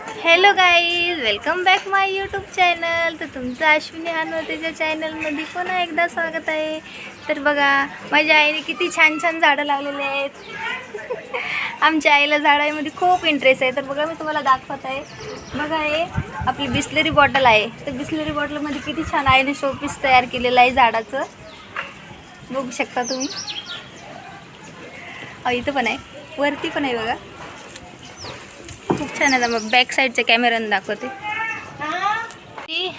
Hello guys welcome back my YouTube channel तर तुमचं अश्विनी हानवतेच्या चॅनलमध्ये पुन्हा एकदा स्वागत आहे. तर बघा माझ्या आईने किती छान छान झाडं लावलेले आहेत. आमच्या आईला झाडामध्ये खूप इंटरेस्ट आहे. तर बघा मी तुम्हाला दाखवत आहे बघा हे आपली बिस्लरी बॉटल आहे. तर बिस्लरी बॉटलमध्ये किती छान आईने शोपीस तयार केलेलं आहे झाडाचं. बघू शकता तुम्ही. इथं पण आहे. वरती पण आहे बघा. खूप छान आहे. मग बॅक साईडच्या कॅमेऱ्याने दाखवते. ती-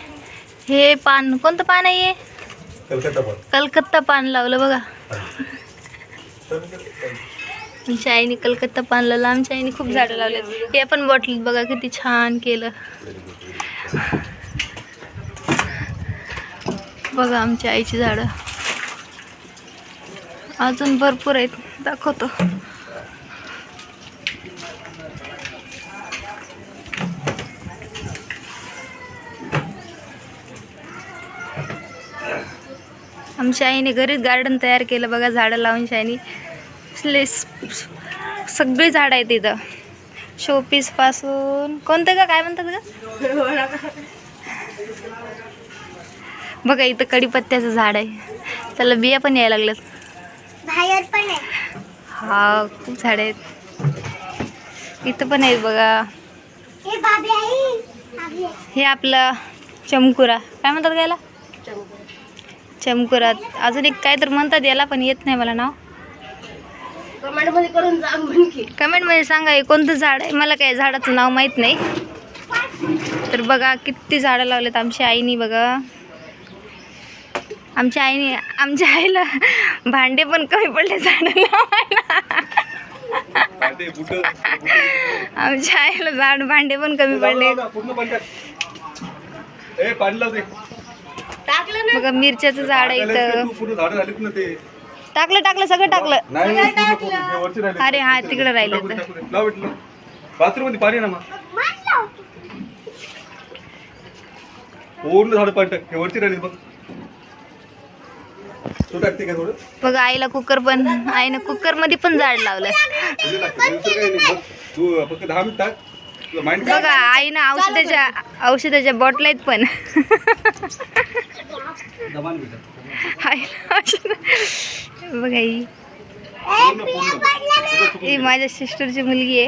हे पान कोणतं पान आहे? कलकत्ता पान. लावलं बघा. आमच्या आईने कलकत्ता पान लावलं. आमच्या आईने खूप झाडं लावले. हे पण बॉटल बघा किती छान केलं. बघा आमच्या आईची झाडं. अजून भरपूर आहेत. दाखवतो. आमच्या आईने घरीच गार्डन तयार केलं बघा झाडं लावून शाईनी. सगळी झाडं आहेत इथं. शोपीसपासून कोणतं का काय म्हणतात का बघा इथं कडीपत्त्याचं झाड आहे. त्याला बिया पण यायला लागल्यात. बाहेर पण आहे. हा खूप झाडं आहेत. इथं पण आहेत बघा. हे. हे आपलं चमकुरा. काय म्हणतात का याला चमकुरा अजून एक काय तर म्हणतात याला पण येत नाही मला नाव. कमेंटमध्ये करून कमेंटमध्ये सांगा हे कोणतं झाड आहे? मला काय झाडाचं नाव माहीत नाही. तर बघा किती झाडं लावलेत आमच्या आईनी बघा. आमच्या आईने आमच्या आईला भांडे पण कमी पडले झाडं लावायला. आमच्या आईला झाड भांडे पण कमी पडले. बघा मिरच्याचं झाड आहे इथं. तू पूर्ण झाडं झालीत ना ते? टाकलं टाकलं सगळं टाकलं. हे. अरे हा, तिकडे राहिले बाथरूममध्ये पाणी ना. पूर्ण झाडं पाणी टाक. हे वरची राहिली बघ. तू टाकते का थोडं? बघा आईला कुकर पण आईनं कुकरमध्ये पण झाड लावलं बघा आईनं औषधाच्या औषधाच्या बॉटल आहेत पण. बघा ही. ही गेलं. माझ्या सिस्टरची मुलगी आहे.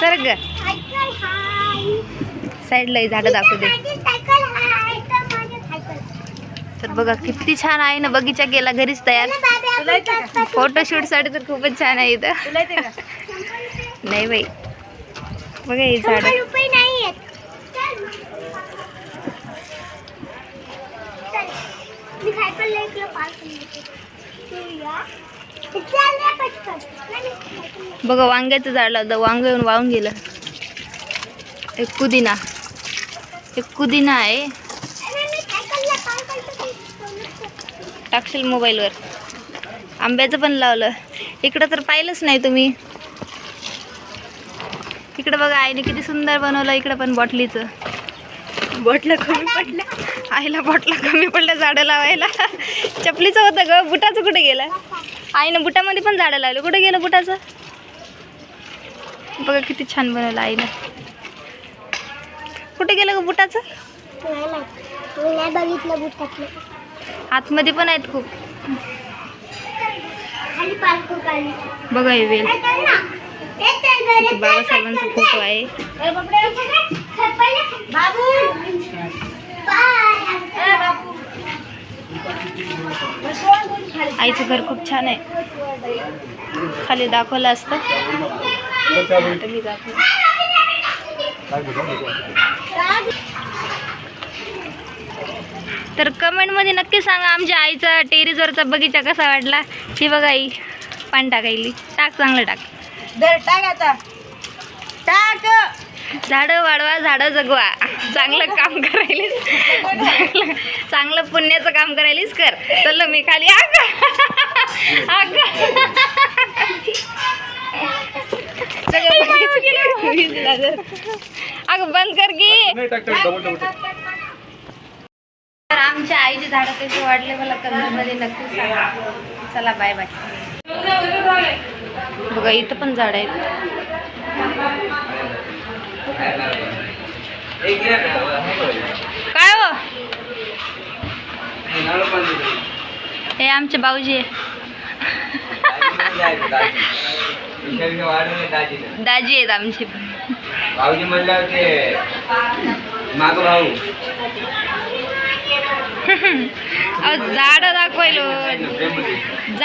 सर ग. सायकल हाय. साईडला झाडं दाखवू दे. माझी सायकल हाय. तर बघा किती छान आहे ना बगीचा केला घरीच तयार. फोटोशूटसाठी तर खूपच छान आहे इथं. नाही बाई. बघा हे झाड शंभर रुपये नाही आहेत. चल. चल. मी पार्क नाही. बघा वांग्याचं झाड लावलं. वांग येऊन वाहून गेलं. एक पुदिना. एक पुदिना आहे. टाकशील मोबाईलवर. आंब्याचं पण लावलं. इकडं तर पाहिलंच नाही तुम्ही. इकडं बघा आईने किती सुंदर बनवलं. इकडं पण बॉटलीचं. बॉटलं कमी पडलं आईला बॉटलं कमी पडलं झाडं लावायला. चपलीचं होतं ग. बुटाचं कुठे गेलं? आईनं बुटामध्ये पण झाडं लावली. कुठे गेलं बुटाचं? बघा किती छान बनवलं आईनं. कुठे गेलं ग बुटाचं? आतमध्ये पण आहेत खूप. बघा हे वेल. बाबासाहेबांचा फोटो. आहे ए, बापरे, चल, चल, पहिले. बाबू बाय. आईचं घर खूप छान आहे. खाली दाखवलं असतं. आता मी दाखवलं? तर कमेंटमध्ये नक्की सांगा आमच्या आईचा टेरेसवरचा बगीचा कसा वाटला? हे बघा आई पान टाकायली. टाक चांगलं टाक. टाक आता. टाक. झाडं वाढवा झाडं जगवा. चांगलं काम करायलीस. चांगलं चांगलं पुण्याचं काम करायलीस कर. चल मी खाली. आग आग अगं बंद कर टाक. तर आमच्या आईचे झाडं कसे वाढले मला कमेंटमध्ये नक्की सांगा. चला बाय बाय बघा इथं पण झाड आहेत. आमचे भाऊजी दाजी आहेत आमचे. भाऊजी म्हणल्यावर ते माग भाऊ झाड दाखवायलो. झाड